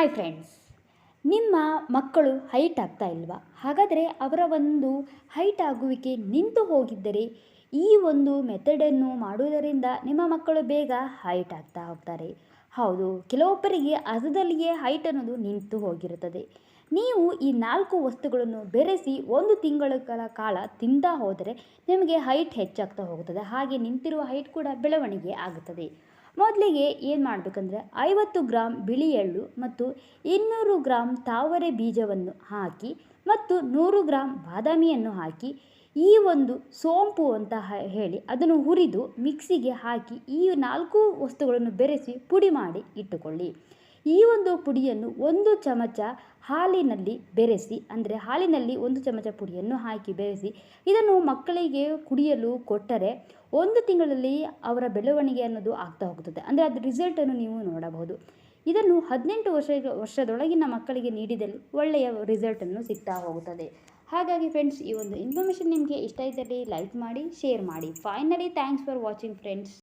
Hi friends ನಿಮ್ಮ ಮಕ್ಕಳು height ಆಗ್ತಾ ಇಲ್ವಾ? ಹಾಗಾದರೆ ಅವರ ಒಂದು ಹೈಟ್ ಆಗುವಿಕೆ ನಿಂತು ಹೋಗಿದ್ದರೆ ಈ ಒಂದು ಮೆಥಡನ್ನು ಮಾಡುವುದರಿಂದ ನಿಮ್ಮ ಮಕ್ಕಳು ಬೇಗ ಹೈಟ್ ಆಗ್ತಾ ಹೋಗ್ತಾರೆ. ಹೌದು, ಕೆಲವೊಬ್ಬರಿಗೆ ಅರ್ಧದಲ್ಲಿಯೇ ಹೈಟ್ ಅನ್ನೋದು ನಿಂತು ಹೋಗಿರುತ್ತದೆ. ನೀವು ಈ ನಾಲ್ಕು ವಸ್ತುಗಳನ್ನು ಬೆರೆಸಿ ಒಂದು ತಿಂಗಳ ಕಾಲ ತಿಂತಾ ಹೋದರೆ ನಿಮಗೆ ಹೈಟ್ ಹೆಚ್ಚಾಗ್ತಾ ಹೋಗುತ್ತದೆ. ಹಾಗೆ ನಿಂತಿರುವ ಹೈಟ್ ಕೂಡ ಬೆಳವಣಿಗೆ ಆಗುತ್ತದೆ. ಮೊದಲಿಗೆ ಏನು ಮಾಡಬೇಕಂದ್ರೆ ಐವತ್ತು ಗ್ರಾಮ್ ಬಿಳಿ ಎಳ್ಳು ಮತ್ತು ಇನ್ನೂರು ಗ್ರಾಮ್ ತಾವರೆ ಬೀಜವನ್ನು ಹಾಕಿ ಮತ್ತು ನೂರು ಗ್ರಾಮ್ ಬಾದಾಮಿಯನ್ನು ಹಾಕಿ ಈ ಒಂದು ಸೋಂಪು ಅಂತ ಹೇಳಿ ಅದನ್ನು ಹುರಿದು ಮಿಕ್ಸಿಗೆ ಹಾಕಿ ಈ ನಾಲ್ಕು ವಸ್ತುಗಳನ್ನು ಬೆರೆಸಿ ಪುಡಿ ಮಾಡಿ ಇಟ್ಟುಕೊಳ್ಳಿ. ಈ ಒಂದು ಪುಡಿಯನ್ನು ಒಂದು ಚಮಚ ಹಾಲಿನಲ್ಲಿ ಬೆರೆಸಿ, ಅಂದರೆ ಹಾಲಿನಲ್ಲಿ ಒಂದು ಚಮಚ ಪುಡಿಯನ್ನು ಹಾಕಿ ಬೆರೆಸಿ, ಇದನ್ನು ಮಕ್ಕಳಿಗೆ ಕುಡಿಯಲು ಕೊಟ್ಟರೆ ಒಂದು ತಿಂಗಳಲ್ಲಿ ಅವರ ಬೆಳವಣಿಗೆ ಅನ್ನೋದು ಆಗ್ತಾ ಹೋಗ್ತದೆ. ಅಂದರೆ ಅದು ರಿಸಲ್ಟನ್ನು ನೀವು ನೋಡಬಹುದು. ಇದನ್ನು ಹದಿನೆಂಟು ವರ್ಷ, ವರ್ಷದೊಳಗಿನ ಮಕ್ಕಳಿಗೆ ನೀಡಿದಲ್ಲಿ ಒಳ್ಳೆಯ ರಿಸಲ್ಟನ್ನು ಸಿಗ್ತಾ ಹೋಗುತ್ತದೆ. ಹಾಗಾಗಿ ಫ್ರೆಂಡ್ಸ್ ಈ ಒಂದು ಇನ್ಫಾರ್ಮೇಷನ್ ನಿಮಗೆ ಇಷ್ಟ ಇದ್ದಲ್ಲಿ ಲೈಕ್ ಮಾಡಿ ಶೇರ್ ಮಾಡಿ. Finally thanks for watching friends